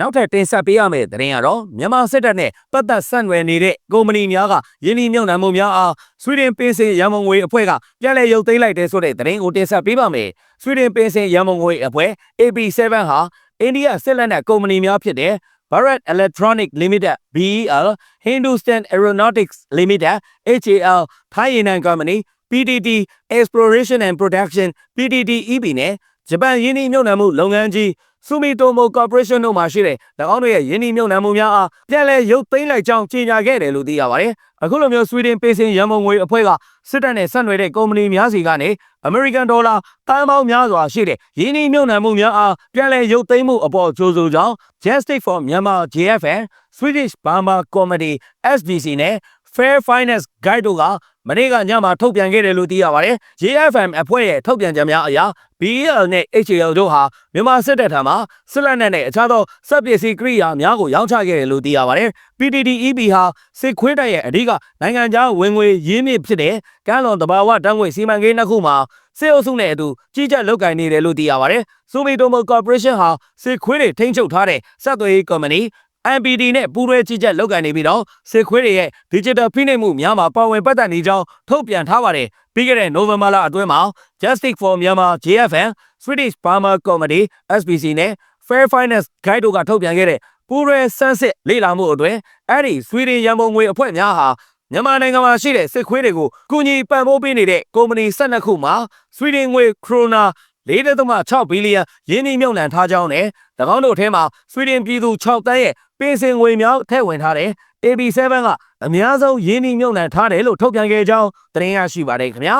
နောက်ထပ်တင်ဆက်ပေးရမယ့်သတင်းကတော့မြန်မာစစ်တပ်နဲ့ပတ်သက်ဆက်နွယ်နေတဲ့ကုမ္ပဏီများကယင်းနှိမ့်နှံမှုများအားဆွီဒင်ပင်စင်ရန်မုံငွေအဖွဲ့ကပြန်လည်ရုပ်သိမ်းလိုက်တဲ့ဆိုတဲ့သတင်းကိုတင်ဆက်ပေးပါမယ်။ဆွီဒင်ပင်စင်ရန်မုံငွေအဖွဲ့ AB7 ဟာအိန္ဒိယစစ်လက်နက်ကုမ္ပဏီများဖြစ်တဲ့ Bharat Electronic Limited BEL Hindustan Aeronautics Limited HAL Thai Union Company PTT Exploration and Production PTT EB နဲ့ ဂျပန်ယင်းနှိမ့်မြုပ်နှံမှုလုပ်ငန်းကြီး Sumitomo Corporation တို့မှရှိတဲ့၎င်းတို့ရဲ့ယင်းနှိမ့်မြုပ်နှံမှုများအားပြန်လည်ရုပ်သိမ်းလိုက်ကြောင်းကြေညာခဲ့တယ်လို့သိရပါတယ်။အခုလိုမျိုးဆွီဒင်ပေးစင်ရန်ပုံငွေအဖွဲ့ကစစ်တပ်နဲ့ဆက်နွယ်တဲ့ကုမ္ပဏီများစီကနေ American Dollar တန်ပေါင်းများစွာရှိတဲ့ယင်းနှိမ့်မြုပ်နှံမှုများအားပြန်လည်ရုပ်သိမ်းမှုအပေါ်ကြိုးဆိုကြောင်း Justice for Myanmar JFN Swedish Burma Committee SBC နဲ့ Fair Finance Guide တို့ကမနေ့ကညမှာထုတ်ပြန်ခဲ့တယ်လို့သိရပါတယ်။ JFM အဖွဲ့ရဲ့ထုတ်ပြန်ချက်များအရ BEL နဲ့ HAL တို့ဟာမြန်မာစစ်တပ်ထံမှစစ်လက်နက်နဲ့အခြားသောစက်ပစ္စည်းကိရိယာများကိုရောင်းချခဲ့တယ်လို့သိရပါတယ်။ PTTEB ဟာစစ်ခွေးတပ်ရဲ့အဓိကနိုင်ငံခြားဝင်ငွေရင်းမြစ်ဖြစ်တဲ့ကမ်းလွန်တဘာဝတန်းငွေစီမံကိန်းတစ်ခုမှာစစ်အုပ်စုနဲ့အတူကြီးကြပ်လုပ်ကိုင်နေတယ်လို့သိရပါတယ်။ Sumitomo Corporation ဟာစစ်ခွေးတွေထိန်းချုပ်ထားတဲ့စက်သွေးကုမ္ပဏီ MPD နဲ့ပူးတွဲကြီးကြပ်လုပ်ကိုင်နေပြီးတော့စစ်ခွေးတွေရဲ့ digital ဖိနှိပ်မှုများမှာပါဝင်ပတ်သက်နေကြောင်းထုတ်ပြန်ထားပါတယ်။ပြီးခဲ့တဲ့နိုဝင်ဘာလအတွင်းမှာ Justice for Myanmar JFN Swedish Burma Committee SBC နဲ့ Fair Finance Guide တို့ကထုတ်ပြန်ခဲ့တဲ့ပူးရဲစမ်းစစ်လေ့လာမှုအတွင်းအဲ့ဒီဆွီဒင်ရန်ပုံငွေအဖွဲ့များဟာမြန်မာနိုင်ငံမှာရှိတဲ့စစ်ခွေးတွေကိုကူညီပံ့ပိုးပေးနေတဲ့ကုမ္ပဏီ12ခုမှာဆွီဒင်ငွေခရိုနာ 4.6ဘီလီယံယင်းနှိမ့်မြုပ်နှံထားကြောင်းနဲ့၎င်းတို့ထဲမှာဆွီဒင်ပြည်သူ6တန်းရဲ့ပင်စင်ငွေများထည့်ဝင်ထားတဲ့ AB7 ကအများဆုံးယင်းနှိမ့်မြုပ်နှံထားတယ်လို့ထုတ်ပြန်ခဲ့ကြောင်းသတင်းရရှိပါတယ်ခင်ဗျာ